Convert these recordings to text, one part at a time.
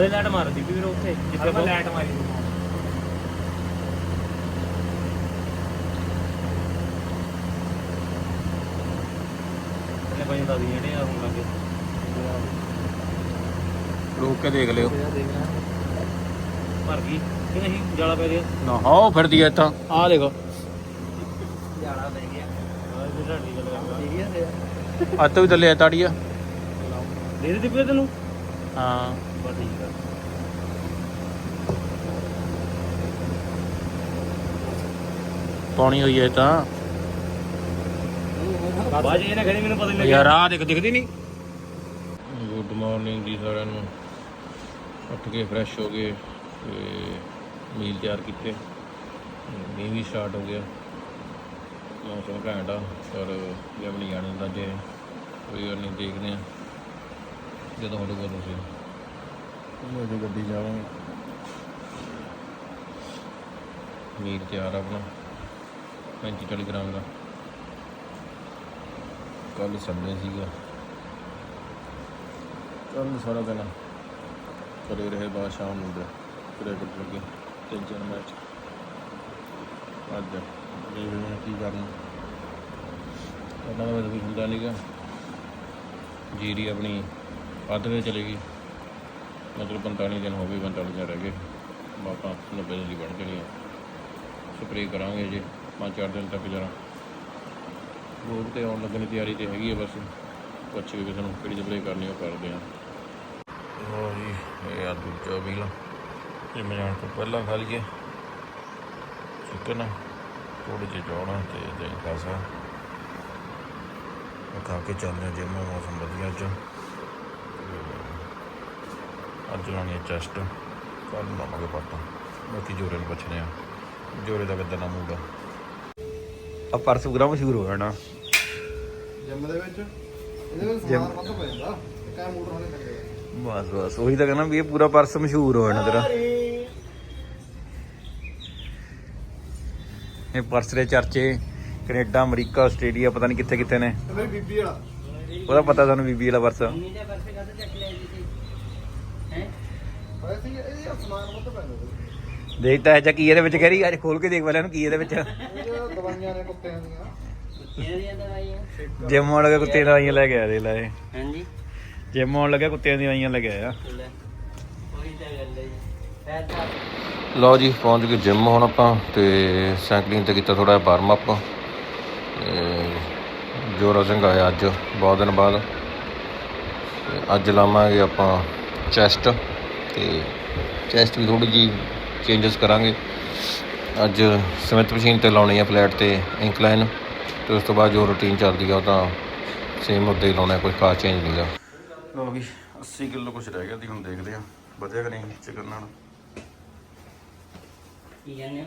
ਅਰੇ ਲਾਈਟ ਮਾਰਦੀ ਵੀਰ ਉੱਥੇ ਜਿੱਥੇ ਆਪਾਂ ਲਾਈਟ ਮਾਰੀ ਨੇ ਭਾਈ ਦੱਸ ਜਿਹੜੇ ਆ ਹੁਣ ਲੱਗੇ। ਰੋਕ ਕੇ ਦੇਖ ਲਿਓ। ਭਰ ਗਈ। ਕਿ ਨਹੀਂ ਜਾਲਾ ਪੈ ਗਿਆ ਨਾ ਹਾਂ ਫਿਰਦੀ ਐ ਇੱਥਾਂ। ਆ ਦੇਖੋ। ਜਾਣਾ ਪੈ ਗਿਆ। ਢਾਡੀ ਗੱਲ ਕਰਦਾ। ਠੀਕ ਹੈ ਅੱਤ ਵੀ ਥੱਲੇ ਆ ਤਾੜੀ ਆ। ਦੇ ਦੇ ਦਿੱਪੇ ਤੈਨੂੰ? ਹਾਂ। ਬਸ ਠੀਕ ਆ। ਪਾਣੀ ਹੋਈ ਐ ਤਾਂ। ਬਾਜ ਇਹ ਨਾ ਕਰੀ ਮੈਨੂੰ ਪਤਾ ਨਹੀਂ ਯਾਰ ਆ ਦੇਖ ਦਿਖਦੀ ਨਹੀਂ ਗੁੱਡ ਮਾਰਨਿੰਗ ਜੀ ਸਾਰਿਆਂ ਨੂੰ। ਉੱਠ ਕੇ ਫਰੈਸ਼ ਹੋ ਗਏ ਤੇ ਮੀਲ ਤਿਆਰ ਕੀਤੇ। ਮੀਂਹ ਵੀ ਸਟਾਰਟ ਹੋ ਗਿਆ। ਮੌਸਮ ਘੈਂਟ ਆ ਪਰ ਜਮ ਨਹੀਂ ਜਾਣ ਦਿੰਦਾ ਜੇ ਕੋਈ ਗੱਲ ਨਹੀਂ ਦੇਖਦੇ ਆ। ਜਦੋਂ ਹੋਊਗਾ ਤੁਸੀਂ। ਉਹ ਜੀ ਗੱਡੀ ਜਾਵਾਂਗੇ। ਮੀਲ ਤਿਆਰ ਆ ਆਪਣਾ। 35 40 ਗ੍ਰਾਮ ਦਾ। ਕੱਲ ਸੰਡੇ ਸੀਗਾ। ਕੱਲ ਸਾਰਾ ਦਿਨ ਚਲੇ ਰਹੇ ਬਾਅਦ ਸ਼ਾਮ ਨੂੰ ਦੇ ਕ੍ਰਿਕਟ ਲੱਗੇ ਤਿੰਨ ਚਾਰ ਮੈਚ ਅੱਜ ਦੇਖਦੇ ਹਾਂ ਕੀ ਕਰਨਾ। ਕਰਨਾ ਤਾਂ ਕੁਝ ਹੁੰਦਾ ਨਹੀਂਗਾ ਜੀਰੀ ਆਪਣੀ ਅੱਧ ਵਿੱਚ ਚਲੇ ਗਈ। ਮਤਲਬ 45 ਦਿਨ ਹੋ ਗਏ 45 ਦਿਨ ਰਹਿ ਗਏ। ਬਾਪਾ 90 ਦਿਨ ਦੀ ਬਣ ਚਲੀ ਸਪਰੇਅ ਕਰਾਂਗੇ ਜੀ ਪੰਜ ਚਾਰ ਦਿਨ ਤੱਕ ਜਰਾ। ਲੋਕ ਤੇ ਆਉਣ ਲੱਗਣ ਦੀ ਤਿਆਰੀ ਤੇ ਹੈਗੀ ਆ ਬਸ। ਪੁੱਛ ਕੇ ਕਿਸੇ ਨੂੰ ਕਿਹੜੀ ਸਪਰੇਅ ਕਰਨੀ ਉਹ ਕਰਦੇ ਆ। ਲੋ ਜੀ, ਇਹ ਆ ਦੂਜਾ ਵੀਲ ਇਹ ਮੈਂ ਜਾਣ ਤੋਂ ਪਹਿਲਾਂ ਖਾ ਲਈਏ। ਚਿਕਨ ਥੋੜੀ ਜਿਹੀ ਜੋਣਾ ਤੇ ਦਹੀਂ ਖਾਸਾ। ਖਾ ਕੇ ਚੱਲਦੇ ਆ ਜਿੰਮ ਮੌਸਮ ਵਧੀਆ ਅੱਜ ਅੱਜ ਲਾਉਣੀ ਹੈ ਚੈਸਟ ਕੱਲ ਨੂੰ ਲਾਵਾਂਗੇ ਪਾਟਾ ਬਾਕੀ ਜੋਰੇ ਨੂੰ ਪੁੱਛਦੇ ਆ ਜੋਰੇ ਦਾ ਕਿੱਦਾਂ ਦਾ ਮੂਡ ਆ? ਆ ਪਰਸੋਂ ਗ੍ਰਾਮ ਮਸ਼ਹੂਰ ਹੋ ਜਾਣਾ ਜਿੰਮ ਦੇ ਵਿੱਚ? ਇਹਦੇ ਵਿੱਚ ਸਮਾਨ ਵੱਧ ਪੈ ਜਾਂਦਾ। ਇੱਕ ਐ ਮੋਟਰ ਵਾਲੇ ਲੱਗੇ ਬਸ ਬਸ। ਉਹੀ ਤਾਂ ਕਹਿੰਦਾ ਵੀ ਇਹ ਪੂਰਾ ਪਰਸ ਮਸ਼ਹੂਰ ਹੋ ਜਾਣਾ ਤੇਰਾ। ਇਹ ਪਰਸ ਦੇ ਚਰਚੇ ਕੈਨੇਡਾ ਅਮਰੀਕਾ ਆਸਟ੍ਰੇਲੀਆ ਪਤਾ ਨਹੀਂ ਕਿੱਥੇ ਕਿੱਥੇ ਨੇ। ਤੇ ਮੇਰੀ ਬੀਬੀ ਵਾਲਾ। ਉਹਦਾ ਪਤਾ ਸਾਨੂੰ ਬੀਬੀ ਵਾਲਾ ਪਰਸ? ਮੰਮੀ ਦੇ ਪਰਸੇ ਕਦੋਂ ਚੱਕ ਲਿਆ ਜੀ ਸੀ ਹੈ ਜਾਂ। ਕੀ ਇਹਦੇ ਵਿੱਚ ਕਹਿ ਰਹੀ ਅੱਜ ਖੋਲ ਕੇ ਦੇਖ ਵਾਲਿਆਂ ਨੂੰ ਕੀ ਇਹਦੇ ਵਿੱਚ। ਦਵਾਈਆਂ ਨੇ ਕੁੱਤਿਆਂ ਦੀਆਂ। ਦਵਾਈਆਂ? ਜਿਮ ਆਉਣ ਲੱਗਾ ਕੁੱਤੇ ਦੀਆਂ ਦਵਾਈਆਂ ਲੈ ਕੇ ਆਇਆ ਦੇ ਲੈ ਹਾਂਜੀ। ਜਿਮ ਆਉਣ ਲੱਗਾ ਕੁੱਤਿਆਂ ਦੀਆਂ ਦਵਾਈਆਂ ਲੈ ਕੇ ਆਇਆ ਲਓ ਜੀ ਪਹੁੰਚ ਗਏ ਜਿਮ ਹੁਣ ਆਪਾਂ ਤੇ ਸਾਈਕਲਿੰਗ ਤੇ ਕੀਤਾ ਥੋੜਾ ਵਾਰਮ ਅਪ ਜੋਰਾ ਸਿੰਘ ਆਇਆ ਅੱਜ ਬਹੁਤ ਦਿਨ ਬਾਅਦ। ਅੱਜ ਲਾਵਾਂਗੇ ਆਪਾਂ ਚੈਸਟ ਤੇ ਚੈਸਟ ਵੀ ਥੋੜੀ ਜੀ ਚੇਂਜਸ ਕਰਾਂਗੇ। ਅੱਜ ਸਮਿਥ ਮਸ਼ੀਨ ਤੇ ਲਾਉਣੀ ਆ ਫਲੈਟ ਤੇ ਇੰਕਲਾਈਨ ਤੇ ਉਸ ਤੋਂ ਬਾਅਦ ਜੋ ਰੁਟੀਨ ਚੱਲਦੀ ਆ ਉਹ ਤਾਂ ਸੇਮ ਉੱਤੇ ਹੀ ਲਾਉਣਾ ਕੋਈ ਖਾਸ ਚੇਂਜ ਨਹੀਂਗਾ ਲਓ ਵੀ 80 ਕਿਲੋ ਕੁਝ ਰਹਿ ਗਿਆ ਦੀ ਹੁਣ ਦੇਖਦੇ ਆ ਵਧਿਆ ਕਿ ਨਹੀਂ ਚਿਕਨ ਨਾਲ? ਕੀ ਕਹਿੰਦੇ ਹੋ?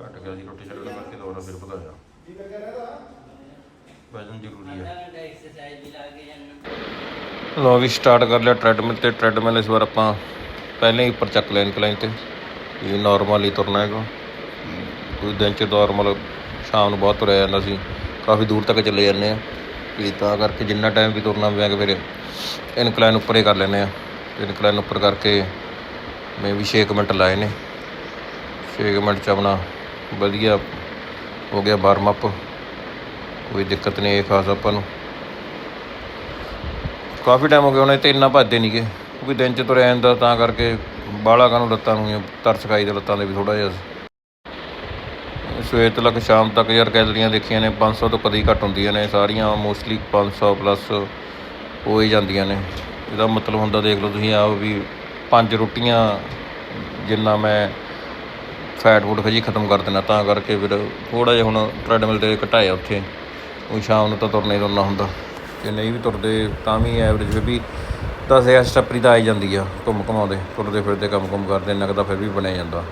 ਘਟ ਗਿਆ ਜੀ ਰੋਟੀ ਛੱਡਣ ਕਰਕੇ ਦੁਬਾਰਾ ਫਿਰ ਵਧਾਇਆ। ਵਜਨ ਜ਼ਰੂਰੀ ਹੈ ਲੋ ਵੀ ਸਟਾਰਟ ਕਰ ਲਿਆ ਟ੍ਰੈਡਮਿਲ ਤੇ। ਟ੍ਰੈਡਮਿਲ ਇਸ ਵਾਰ ਆਪਾਂ ਪਹਿਲਾਂ ਹੀ ਉੱਪਰ ਚੱਕ ਲਿਆ ਇਨਕਲਾਈਨ ਤੇ। ਇਹ ਨਾਰਮਲ ਹੀ ਤੁਰਨਾ ਹੈਗਾ। ਕੋਈ ਦਿਨ ਚ ਨਾਰਮਲ ਸ਼ਾਮ ਨੂੰ ਬਹੁਤ ਤੁਰਿਆ ਜਾਂਦਾ ਸੀ। ਕਾਫੀ ਦੂਰ ਤੱਕ ਚੱਲੇ ਜਾਂਦੇ ਆ। ਵੀ ਤਾਂ ਕਰਕੇ ਜਿੰਨਾ ਟਾਈਮ ਵੀ ਤੁਰਨਾ ਪਿਆ ਕਿ ਫਿਰ ਇਨਕਲਾਈਨ ਉੱਪਰ ਹੀ ਕਰ ਲੈਂਦੇ ਆ। ਇਨਕਲਾਈਨ ਉੱਪਰ ਕਰਕੇ ਮੈਂ ਵੀ 6 ਮਿੰਟ ਲਾਏ ਨੇ। 6 ਮਿੰਟ ਚ ਆਪਣਾ ਵਧੀਆ ਹੋ ਗਿਆ ਵਾਰਮ ਅਪ ਕੋਈ ਦਿੱਕਤ ਨਹੀਂ ਇਹ ਖਾਸ ਆਪਾਂ ਨੂੰ। ਕਾਫੀ ਟਾਈਮ ਹੋ ਗਿਆ, ਹੁਣ ਇਹ ਇੰਨਾ ਭੱਜਦੇ ਨਹੀਂਗੇ ਕਿਉਂਕਿ ਦਿਨ ਚ ਤੁਰਿਆ ਜਾਂਦਾ, ਤਾਂ ਕਰਕੇ ਬਾਹਲਾ ਕਾਨੂੰ ਲੱਤਾਂ ਨੂੰ ਹੀ ਤਰਸ ਖਾਈ ਦੇ ਲੱਤਾਂ ਦੇ ਵੀ ਥੋੜਾ ਜਿਹਾ। ਸਵੇਰ ਤੋਂ ਲੱਗ ਸ਼ਾਮ ਤੱਕ ਯਾਰ ਕੈਲਰੀਆਂ ਦੇਖੀਆਂ ਨੇ 500 ਤੋਂ ਕਦੀ ਘੱਟ ਹੁੰਦੀਆਂ ਨੇ, ਸਾਰੀਆਂ ਮੋਸਟਲੀ 500 ਪਲੱਸ ਹੋ ਹੀ ਜਾਂਦੀਆਂ ਨੇ। ਇਹਦਾ ਮਤਲਬ ਹੁੰਦਾ ਦੇਖ ਲਓ ਤੁਸੀਂ ਆਪ ਵੀ, ਪੰਜ ਰੋਟੀਆਂ ਜਿੰਨਾ ਮੈਂ ਫੈਟ ਫੂਡ ਖਜੀ ਖਤਮ ਕਰ ਦੇਣਾ ਤਾਂ ਕਰਕੇ ਫਿਰ ਥੋੜਾ ਜਿਹਾ ਹੁਣ ਟ੍ਰੈਡਮਿਲ ਤੇ ਘਟਾਇਆ ਉੱਥੇ। ਉਹ ਸ਼ਾਮ ਨੂੰ ਤਾਂ ਤੁਰਨਾ ਹੀ ਤੁਰਨਾ ਹੁੰਦਾ। ਜੇ ਨਹੀਂ ਵੀ ਤੁਰਦੇ ਤਾਂ ਵੀ ਐਵਰੇਜ ਫਿਰ ਵੀ 10000 ਸਟੈਪ ਦੀ ਤਾਂ ਆਈ ਜਾਂਦੀ ਆ, ਘੁੰਮ ਘਮਾਉਂਦੇ, ਤੁਰਦੇ ਫਿਰਦੇ ਕੰਮ ਕੰਮ ਕਰਦੇ, ਇੰਨਾ ਕੁ ਫਿਰ ਵੀ ਬਣਿਆ ਜਾਂਦਾ।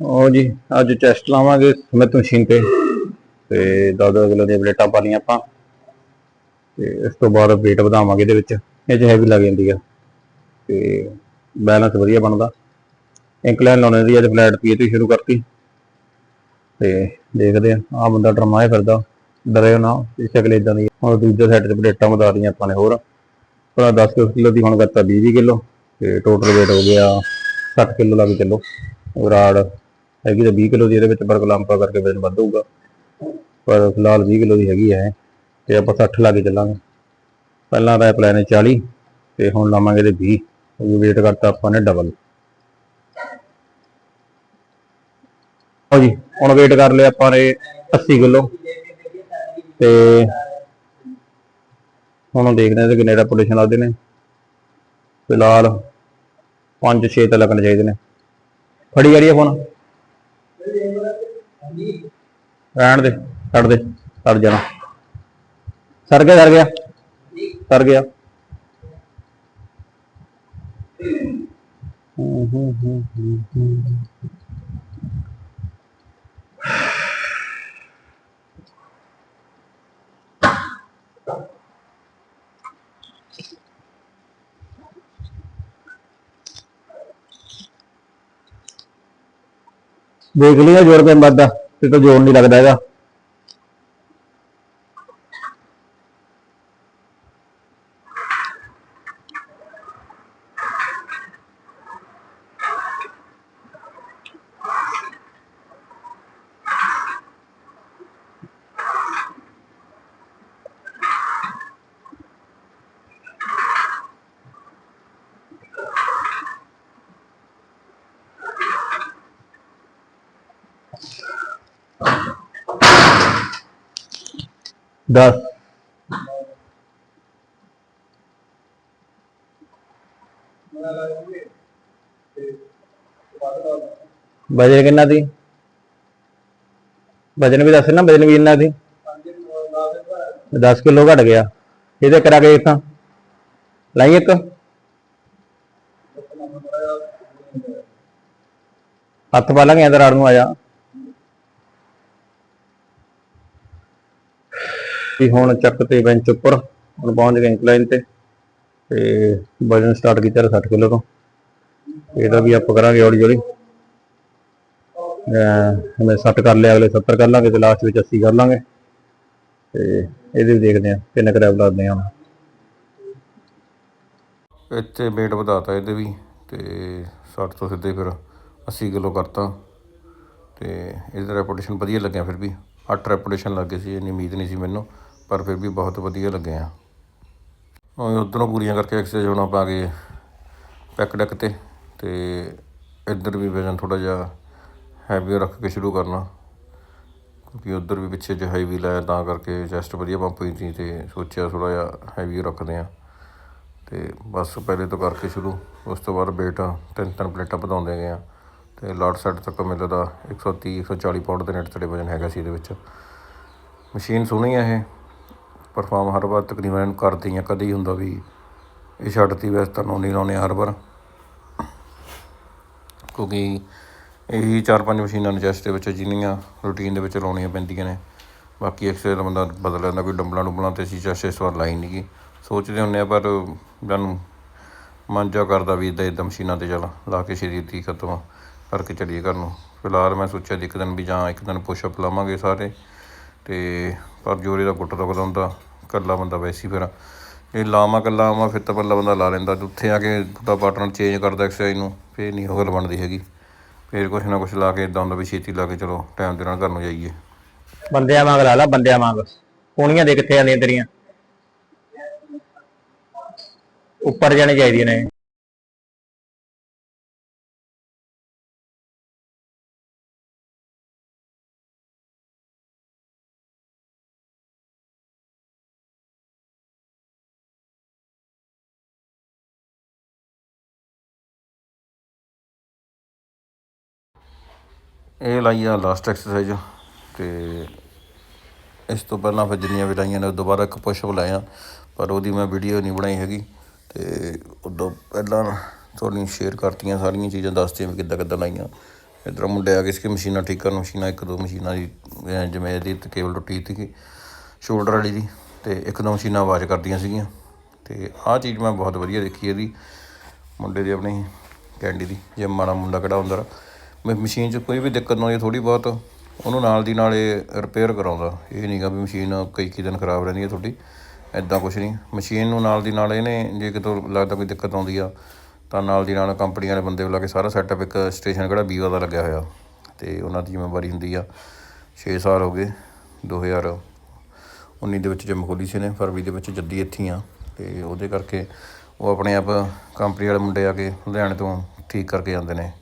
ਉਹ ਜੀ, ਅੱਜ ਟੈਸਟ ਲਾਵਾਂਗੇ ਸਮਿਤ ਮਸ਼ੀਨ ਤੇ। ਤੇ 10 ਕਿਲੋ ਦੀਆਂ ਪਲੇਟਾਂ ਪਾ ਲਈਆਂ ਆਪਾਂ। ਤੇ ਇਸ ਤੋਂ ਬਾਅਦ weight ਵਧਾਵਾਂਗੇ ਇਹਦੇ ਵਿੱਚ। ਇਹ ਚ ਹੈਵੀ ਲੱਗ ਜਾਂਦੀ ਆ। ਤੇ ਬੈਲੈਂਸ ਵਧੀਆ ਬਣਦਾ। ਇੰਕਲਾਈਨ ਲਾਉਣੇ ਦੀ ਅੱਜ ਫਲੈਟ ਪੀਏ ਤੋਂ ਸ਼ੁਰੂ ਕਰਤੀ। ਤੇ ਦੇਖਦੇ ਆ। ਆ ਬੰਦਾ ਡਰਮਾਏ ਫਿਰਦਾ ਡਰਿਓ ਨਾ ਇਸ ਸ਼ਕਲ ਇਦਾਂ ਦੀ ਹੁਣ ਦੂਜੇ ਸਾਈਡ 'ਚ ਪਲੇਟਾਂ ਵਧਾ ਰਹੀਆਂ ਆਪਾਂ ਨੇ ਹੋਰ। ਭਰਾ 10 ਕਿਲੋ ਦੀ ਹੁਣ ਕਰਤਾ 20 ਕਿਲੋ। ਤੇ ਟੋਟਲ weight ਹੋ ਗਿਆ 60 ਕਿਲੋ ਲੱਗ ਚੱਲੋ ਰਾੜ ਹੈਗੀ ਤਾਂ 20 ਕਿਲੋ ਦੀ, ਇਹਦੇ ਵਿੱਚ ਪਰ ਕਰਕੇ ਵਜ਼ਨ ਵੱਧ ਹੋਊਗਾ ਪਰ ਫਿਲਹਾਲ 20 ਕਿਲੋ ਦੀ ਹੈਗੀ ਹੈ ਤੇ ਆਪਾਂ 60 ਲਾ ਕੇ ਚੱਲਾਂਗੇ। ਪਹਿਲਾਂ ਤਾਂ ਪਲਾਨ ਹੈ 40 ਤੇ ਹੁਣ ਲਾਵਾਂਗੇ ਤੇ 20 ਉਹ weight ਕਰਤਾ ਆਪਾਂ ਨੇ ਡਬਲ ਹੋ ਜੀ, ਹੁਣ weight ਕਰ ਲਿਆ ਆਪਾਂ ਨੇ 80 ਕਿਲੋ। ਤੇ ਹੁਣ ਦੇਖਦੇ ਹਾਂ ਤੇ ਕਿੰਨੇ ਰੈਪੂਟੇਸ਼ਨ ਲੱਗਦੇ ਨੇ। ਫਿਲਹਾਲ 5-6 ਤਾਂ ਲੱਗਣੇ ਚਾਹੀਦੇ ਨੇ। ਫੜੀ ਕਰੀਏ ਫੋਨ ਰਹਿਣ ਦੇ, ਛੱਡ ਦੇ, ਛੱਡ ਜਾਣਾ। ਸਰ ਗਿਆ ਸਰ ਗਿਆ। ਸਰ ਗਿਆ। ਹੂੰ ਹੂੰ ਹੂੰ ਹੂੰ ਹੂੰ ਦੇਖ ਲਿਆ ਜੋਰ ਕੇ ਵੱਧਦਾ ਤੇ ਤਾਂ ਜੋਰ ਨਹੀਂ ਲੱਗਦਾ ਹੈਗਾ ਦਸ। ਵਜਨ ਕਿੰਨਾ ਦੀ ਵਜਨ ਵੀ ਦੱਸ ਨਾ, ਵਜਨ ਵੀ ਕਿੰਨਾ ਦੀ 10 ਕਿਲੋ ਘਟ ਗਿਆ। ਇਹਦੇ ਕਰਾ ਕੇ ਇੱਕ ਲਾਈ ਇੱਕ। ਹੱਥ ਪਾ ਲਾਂਗੇ ਅੰਦਰ ਆੜ ਨੂੰ, ਆ ਜਾ। ਵੀ ਹੁਣ ਚੱਕ ਤੇ ਬੈਂਚ ਉੱਪਰ, ਹੁਣ ਪਹੁੰਚ ਗਏ ਇੰਕਲਾਈਨ ਤੇ ਤੇ ਵਜਨ ਸਟਾਰਟ ਕੀਤਾ 60 ਕਿਲੋ ਤੋਂ। ਇਹਦਾ ਵੀ ਆਪਾਂ ਕਰਾਂਗੇ ਹੌਲੀ ਹੌਲੀ। ਅਹ 60 ਕਰ ਲਿਆ, ਅਗਲੇ 70 ਕਰ ਲਾਂਗੇ ਤੇ ਲਾਸਟ ਵਿੱਚ 80 ਕਰ ਲਾਂਗੇ। ਤੇ ਇਹਦੇ ਵੀ ਦੇਖਦੇ ਆ ਕਿੰਨੇ ਕਰੈਬ ਲੱਗਦੇ ਆ ਹੁਣ। ਇੱਥੇ weight ਵਧਾਤਾ ਇਹਦੇ ਵੀ, ਤੇ 60 ਤੋਂ ਸਿੱਧੇ ਫਿਰ 80 ਕਿਲੋ ਕਰਤਾ। ਤੇ ਇਹਦਾ ਰੈਪੂਟੇਸ਼ਨ ਵਧੀਆ ਲੱਗਿਆ ਫਿਰ ਵੀ। 8 ਰੈਪੂਟੇਸ਼ਨ ਲੱਗੇ ਸੀ, ਇੰਨੀ ਉਮੀਦ ਨਹੀਂ ਸੀ ਮੈਨੂੰ। ਪਰ ਫਿਰ ਵੀ ਬਹੁਤ ਵਧੀਆ ਲੱਗੇ ਆ। ਉਹ ਉਧਰੋਂ ਪੂਰੀਆਂ ਕਰਕੇ ਐਕਸਰਸਾਈਜ਼ ਹੋਣਾ ਪਾ ਗਏ ਪੈਕ ਡੈਕ ਤੇ ਤੇ ਇੱਧਰ ਵੀ ਵਜਨ ਥੋੜਾ ਜਿਹਾ ਹੈਵੀ ਰੱਖ ਕੇ ਸ਼ੁਰੂ ਕਰਨਾ। ਕਿਉਂਕਿ ਉਧਰ ਵੀ ਪਿੱਛੇ ਜੇ ਹੈਵੀ ਲਾਇਆ, ਤਾਂ ਕਰਕੇ ਚੈਸਟ ਵਧੀਆ ਪੰਪ ਹੋਈ ਸੀ ਤੇ ਸੋਚਿਆ ਥੋੜਾ ਜਿਹਾ ਹੈਵੀ ਰੱਖਦੇ ਆ। ਤੇ ਬਸ ਪਹਿਲੇ ਤੋਂ ਕਰਕੇ ਸ਼ੁਰੂ, ਉਸ ਤੋਂ ਬਾਅਦ weight ਤਿੰਨ ਤਿੰਨ ਪਲੇਟਾਂ ਵਧਾਉਂਦੇ ਗਏ ਆ। ਤੇ ਲਾਟ ਸੈੱਟ ਤੱਕ ਮੈਨੂੰ ਲੱਗਦਾ 130 140 ਪਾਉਂਡ ਦੇ ਨੇੜੇ ਤੇੜੇ ਵਜਨ ਹੈਗਾ ਸੀ ਇਹਦੇ ਵਿੱਚ। ਮਸ਼ੀਨ ਸੋਹਣੀ ਆ ਇਹ। ਪਰਫਾਰਮ ਹਰ ਵਾਰ ਤਕਰੀਬਨ ਇਹਨੂੰ ਕਰਦੀ ਆ ਕਦੇ ਹੀ ਹੁੰਦਾ ਵੀ ਇਹ ਛੱਡਤੀ, ਵੈਸੇ ਤਾਂ ਲਾਉਣੀ ਲਾਉਣੇ ਹਰ ਵਾਰ। ਕਿਉਂਕਿ ਇਹੀ ਚਾਰ ਪੰਜ ਮਸ਼ੀਨਾਂ ਨੇ ਚੈਸਟ ਦੇ ਵਿੱਚ ਜਿੰਨੀਆਂ ਰੂਟੀਨ ਦੇ ਵਿੱਚ ਲਾਉਣੀਆਂ ਪੈਂਦੀਆਂ ਨੇ। ਬਾਕੀ ਐਕਸਰਸਾਈਜ਼ ਬੰਦਾ ਬਦਲ ਲੈਂਦਾ, ਕੋਈ ਡੰਬਲਾਂ ਡੁੰਬਲਾਂ ਤੇ ਅਸੀਂ ਚੈਸਟ ਇਸ ਵਾਰ ਲਾਈ ਨਹੀਂ ਗੀ। ਸੋਚਦੇ ਹੁੰਦੇ ਆ ਪਰ ਜਾਨੂੰ ਮਨ ਜਾ ਕਰਦਾ ਵੀ ਇਦਾਂ ਇਦਾਂ ਮਸ਼ੀਨਾਂ ਤੇ ਚੱਲ, ਲਾ ਕੇ ਸ਼ਰੀਰ ਦੀ ਖਤਮ ਕਰਕੇ ਚੱਲੀਏ ਘਰ ਨੂੰ। ਫਿਲਹਾਲ ਮੈਂ ਸੋਚਿਆ ਵੀ ਇੱਕ ਦਿਨ ਵੀ ਜਾਂ ਇੱਕ ਦਿਨ ਪੁਸ਼ਅਪ ਲਾਵਾਂਗੇ ਸਾਰੇ। ਤੇ ਪਰ ਜੋਰੇ ਦਾ ਗੁੱਟ ਦੁਖਦਾ ਹੁੰਦਾ, ਇਕੱਲਾ ਬੰਦਾ ਵੈਸੀ ਫਿਰ। ਇਹ ਲਾਵਾਂ ਇਕੱਲਾ ਆਵਾਂ, ਫਿਰ ਤਾਂ ਪੱਲਾ ਬੰਦਾ ਲਾ ਲੈਂਦਾ। ਉੱਥੇ ਆ ਕੇ ਤੁਹਾਡਾ ਪਾਰਟਨਰ ਚੇਂਜ ਕਰਦਾ ਐਕਸਰਸਾਈਜ਼ ਨੂੰ, ਫਿਰ ਨਹੀਂ ਉਹ ਗੱਲ ਬਣਦੀ ਹੈਗੀ। ਫਿਰ ਕੁਛ ਨਾ ਕੁਛ ਲਾ ਕੇ ਇਦਾਂ ਹੁੰਦਾ ਵੀ ਛੇਤੀ ਲਾ ਕੇ ਚਲੋ ਟਾਈਮ ਦੇ ਨਾਲ ਘਰ ਨੂੰ ਜਾਈਏ। ਬੰਦਿਆਂ ਵਾਂਗ ਲਾ ਲਾ, ਬੰਦਿਆਂ ਵਾਂਗ। ਪੂਣੀਆਂ ਦੇ ਕਿੱਥੇ ਜਾਂਦੀਆਂ ਤੇਰੀਆਂ? ਉੱਪਰ ਜਾਣੀ ਚਾਹੀਦੀਆਂ ਨੇ। ਇਹ ਲਾਈ ਆ ਲਾਸਟ ਐਕਸਰਸਾਈਜ਼ ਤੇ ਇਸ ਤੋਂ ਪਹਿਲਾਂ ਫਿਰ ਜਿੰਨੀਆਂ ਵੀ ਲਾਈਆਂ ਨੇ ਉਹ ਦੁਬਾਰਾ ਇੱਕ ਪੁਸ਼ਅਪ ਲਾਇਆ, ਪਰ ਉਹਦੀ ਮੈਂ ਵੀਡੀਓ ਨਹੀਂ ਬਣਾਈ ਹੈਗੀ ਤੇ ਉਦੋਂ ਪਹਿਲਾਂ ਤੁਹਾਨੂੰ ਸ਼ੇਅਰ ਕਰਤੀਆਂ ਸਾਰੀਆਂ ਚੀਜ਼ਾਂ, ਦੱਸਤੀਆਂ ਵੀ ਕਿੱਦਾਂ ਕਿੱਦਾਂ ਲਾਈਆਂ। ਇੱਧਰ ਮੁੰਡੇ ਆ ਗਏ ਸੀ ਮਸ਼ੀਨਾਂ ਠੀਕ ਕਰਨ, ਮਸ਼ੀਨਾਂ ਇੱਕ ਦੋ ਮਸ਼ੀਨਾਂ ਦੀ ਜਿਵੇਂ ਇਹਦੀ ਕੇਬਲ ਟੁੱਟੀ ਸੀਗੀ ਸ਼ੋਲਡਰ ਵਾਲੀ ਦੀ ਤੇ ਇੱਕ ਦੋ ਮਸ਼ੀਨਾਂ ਆਵਾਜ਼ ਕਰਦੀਆਂ ਸੀਗੀਆਂ। ਤੇ ਆਹ ਚੀਜ਼ ਮੈਂ ਬਹੁਤ ਵਧੀਆ ਦੇਖੀ ਇਹਦੀ, ਮੁੰਡੇ ਦੀ ਆਪਣੀ ਕੈਂਡੀ ਦੀ ਜੇ ਮਾੜਾ ਮੁੰਡਾ ਕਿਹੜਾ ਹੁੰਦਾ ਮਸ਼ੀਨ 'ਚ ਕੋਈ ਵੀ ਦਿੱਕਤ ਨਾ ਆਈ ਥੋੜੀ ਬਹੁਤ ਉਹਨੂੰ ਨਾਲ ਦੀ ਨਾਲ ਇਹ ਰਿਪੇਅਰ ਕਰਾਉਂਦਾ। ਇਹ ਨਹੀਂਗਾ ਵੀ ਮਸ਼ੀਨ ਕਈ ਕਈ ਦਿਨ ਖਰਾਬ ਰਹਿੰਦੀ ਹੈ ਤੁਹਾਡੀ ਐਦਾਂ ਕੁਝ ਨਹੀਂ। ਮਸ਼ੀਨ ਨੂੰ ਨਾਲ ਦੀ ਨਾਲ ਇਹਨੇ ਜੇ ਕਿਤੋਂ ਲੱਗਦਾ ਕੋਈ ਦਿੱਕਤ ਆਉਂਦੀ ਆ, ਤਾਂ ਨਾਲ ਦੀ ਨਾਲ ਕੰਪਨੀ ਵਾਲੇ ਬੰਦੇ ਬੁਲਾ ਕੇ ਸਾਰਾ ਸੈਟਅਪ ਇੱਕ ਸਟੇਸ਼ਨ ਕਿਹੜਾ ਬੀਵਾ ਦਾ ਲੱਗਿਆ ਹੋਇਆ। ਤੇ ਉਹਨਾਂ ਦੀ ਜ਼ਿੰਮੇਵਾਰੀ ਹੁੰਦੀ ਆ। 6 ਸਾਲ ਹੋ ਗਏ 2019 ਦੇ ਵਿੱਚ ਜਿੰਮ ਖੋਲੀ ਸੀ ਨੇ ਫਰਵਰੀ ਦੇ ਵਿੱਚ ਜੱਦੀ ਇੱਥੇ ਆ। ਤੇ ਉਹਦੇ ਕਰਕੇ ਉਹ ਆਪਣੇ ਆਪ ਕੰਪਨੀ ਵਾਲੇ ਮੁੰਡੇ ਆ ਕੇ ਲੁਧਿਆਣੇ ਤੋਂ ਠੀਕ ਕਰਕੇ ਜਾਂਦੇ ਨੇ।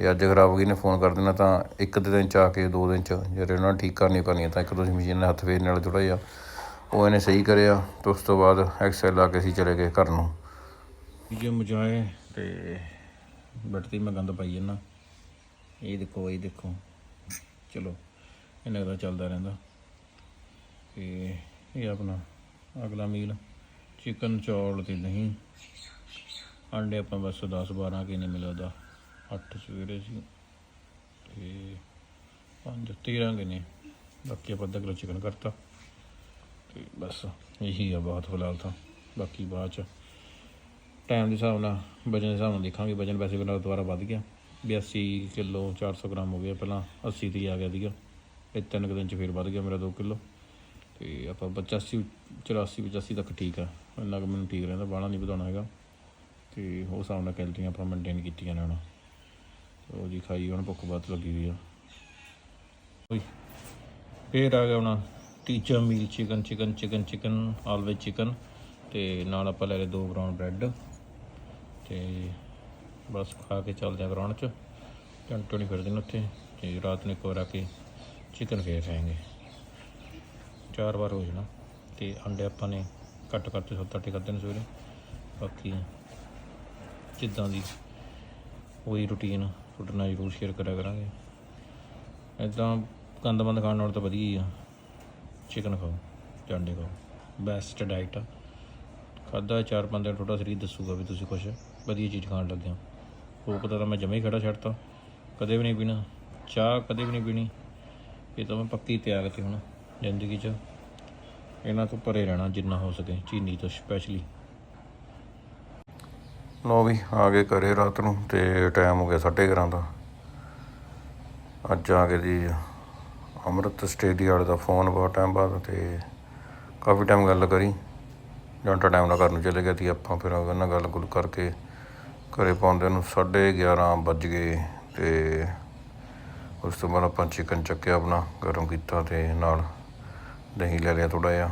ਜੇ ਅੱਜ ਖਰਾਬ ਹੋ ਗਈ ਨੇ ਫੋਨ ਕਰ ਦੇਣਾ ਤਾਂ ਇੱਕ ਦੇ ਦਿਨ ਚ ਆ ਕੇ, ਦੋ ਦਿਨ ਚ। ਜੇ ਉਹਨਾਂ ਨੇ ਠੀਕ ਕਰਨੀ ਕਰਨੀ ਤਾਂ ਇੱਕ ਦੋ ਮਸ਼ੀਨ ਨਾਲ ਹੱਥ ਫੇਰਨ ਨਾਲ ਥੋੜ੍ਹਾ ਜਿਹਾ ਉਹ ਇਹਨੇ ਸਹੀ ਕਰਿਆ, ਤੇ ਉਸ ਤੋਂ ਬਾਅਦ ਐਕਸਲ ਲਾ ਕੇ ਅਸੀਂ ਚਲੇ ਗਏ ਘਰ ਨੂੰ। ਜੇ ਮਜ਼ਾਏ ਤੇ ਬੈਠਦੀ ਮੈਂ ਗੰਦ ਪਾਈ ਜਾਂਦਾ। ਇਹ ਦੇਖੋ ਇਹ ਦੇਖੋ। ਚਲੋ ਇਹਨਾਂ ਦਾ ਚੱਲਦਾ ਰਹਿੰਦਾ। ਤੇ ਇਹ ਆਪਣਾ ਅਗਲਾ ਮੀਲ ਚਿਕਨ ਚੌਲ ਤੇ ਨਹੀਂ ਅੰਡੇ ਆਪਾਂ ਬਸ 10 12 ਕੇ ਨਹੀਂ ਮਿਲਦਾ। 8 ਸਵੇਰੇ ਸੀ ਤੇ 5 13 ਕੇ ਨੇ। ਬਾਕੀ ਆਪਾਂ ਅੱਧਾ ਕਿਲੋ ਚਿਕਨ ਕਰਤਾ। ਤੇ ਬਸ ਇਹੀ ਆ ਬਹੁਤ ਫਿਲਹਾਲ ਤਾਂ। ਬਾਕੀ ਬਾਅਦ ਚ ਟਾਈਮ ਦੇ ਹਿਸਾਬ ਨਾਲ, ਵਜਨ ਦੇ ਹਿਸਾਬ ਨਾਲ ਦੇਖਾਂਗੇ। ਵਜਨ ਵੈਸੇ ਮੇਰਾ ਦੁਬਾਰਾ ਵੱਧ ਗਿਆ। 82 ਕਿਲੋ 400 ਗ੍ਰਾਮ ਹੋ ਗਿਆ ਪਹਿਲਾਂ। 80 ਤੇ ਹੀ ਆ ਗਿਆ ਸੀਗਾ। ਇਹ ਤਿੰਨ ਕੁ ਦਿਨ ਚ ਫਿਰ ਵੱਧ ਗਿਆ ਮੇਰਾ 2 ਕਿਲੋ। ਤੇ ਆਪਾਂ 85 84 85 ਤੱਕ ਠੀਕ ਆ। ਇੰਨਾ ਕੁ ਮੈਨੂੰ ਠੀਕ ਰਹਿੰਦਾ, ਬਾਹਲਾ ਨਹੀਂ ਵਧਾਉਣਾ ਹੈਗਾ। ਤੇ ਉਹ ਹਿਸਾਬ ਨਾਲ ਕੈਲਰੀਆਂ ਆਪਾਂ ਮੇਨਟੇਨ ਕੀਤੀਆਂ ਨੇ ਹੁਣ। ਉਹ ਜੀ, ਖਾਈ ਹੁਣ ਭੁੱਖ ਬਹੁਤ ਲੱਗੀ ਹੋਈ ਆ। ਓਏ, ਫੇਰ ਆ ਗਿਆ ਹੁਣ ਤੀਜਾ meal chicken chicken chicken chicken, always chicken ਤੇ ਨਾਲ ਆਪਾਂ ਲੈ ਲਏ ਦੋ ਬਰਾਊਨ ਬ੍ਰੈਡ ਤੇ ਬਸ ਖਾ ਕੇ ਚੱਲਦੇ ਆ ਗਰਾਊਂਡ ਚ। ਘੰਟੇ ਨਹੀਂ ਫਿਰਦੇ ਨੇ ਉੱਥੇ ਤੇ ਰਾਤ ਨੂੰ ਇੱਕ ਵਾਰ ਆ ਕੇ ਚਿਕਨ ਫੇਰ ਖਾਏਂਗੇ। ਚਾਰ ਵਾਰ ਹੋ ਜਾਣਾ ਤੇ ਅੰਡੇ ਆਪਾਂ ਨੇ ਘੱਟ ਕਰਤੇ, ਸੱਤ ਅੱਠ ਕਰਦੇ ਨੇ ਸਵੇਰੇ। ਬਾਕੀ ਜਿੱਦਾਂ ਦੀ ਉਹੀ ਰੁਟੀਨ ਤੁਹਾਡੇ ਨਾਲ ਜ਼ਰੂਰ ਸ਼ੇਅਰ ਕਰਿਆ ਕਰਾਂਗੇ। ਇਦਾਂ ਗੰਦ ਬੰਦ ਖਾਣ ਨਾਲੋਂ ਤਾਂ ਵਧੀਆ ਹੀ ਆ। ਚਿਕਨ ਖਾਓ ਜਾਂ ਖਾਓ। ਬੈਸਟ ਡਾਈਟ ਆ। ਖਾਦਾ ਚਾਰ ਪੰਜ ਦਿਨ ਤੁਹਾਡਾ ਸਰੀਰ ਦੱਸੂਗਾ ਵੀ ਤੁਸੀਂ ਕੁਛ ਵਧੀਆ ਚੀਜ਼ ਖਾਣ ਲੱਗੇ ਹੋ ਪਤਾ ਤਾਂ ਮੈਂ ਜਮੇ ਹੀ ਖੜਾ ਛੱਡਤਾ ਕਦੇ ਵੀ ਨਹੀਂ ਪੀਣਾ। ਚਾਹ ਕਦੇ ਵੀ ਨਹੀਂ ਪੀਣੀ। ਇਹ ਤਾਂ ਮੈਂ ਪੱਕੀ ਤਿਆਗ ਤੇ ਹੁਣ ਜ਼ਿੰਦਗੀ 'ਚ। ਇਹਨਾਂ ਤੋਂ ਪਰੇ ਰਹਿਣਾ ਜਿੰਨਾ ਹੋ ਸਕੇ, ਚੀਨੀ ਤੋਂ ਸਪੈਸ਼ਲੀ ਲੋ ਵੀ, ਆ ਗਏ ਘਰੇ ਰਾਤ ਨੂੰ ਤੇ ਟਾਈਮ ਹੋ ਗਿਆ 11:30 ਦਾ। ਅੱਜ ਆ ਗਏ ਜੀ ਅੰਮ੍ਰਿਤ ਸਟੇਡੀ ਵਾਲੇ ਦਾ ਫੋਨ ਬਹੁਤ ਟਾਈਮ ਬਾਅਦ ਤੇ ਕਾਫੀ ਟਾਈਮ ਗੱਲ ਕਰੀ। ਜੰਟਾ ਟਾਈਮ ਨਾਲ ਘਰ ਨੂੰ ਚਲੇ ਗਿਆ ਸੀ, ਆਪਾਂ ਫਿਰ ਉਹਨਾਂ ਨਾਲ ਗੱਲ ਗੁੱਲ ਕਰਕੇ ਘਰੇ ਪਹੁੰਚਦੇ ਨੂੰ 11:30 ਵੱਜ ਗਏ ਤੇ ਉਸ ਤੋਂ ਬਾਅਦ ਆਪਾਂ ਚਿਕਨ ਚੱਕਿਆ ਆਪਣਾ, ਗਰਮ ਕੀਤਾ ਤੇ ਨਾਲ ਦਹੀਂ ਲੈ ਲਿਆ ਥੋੜਾ ਜਿਹਾ।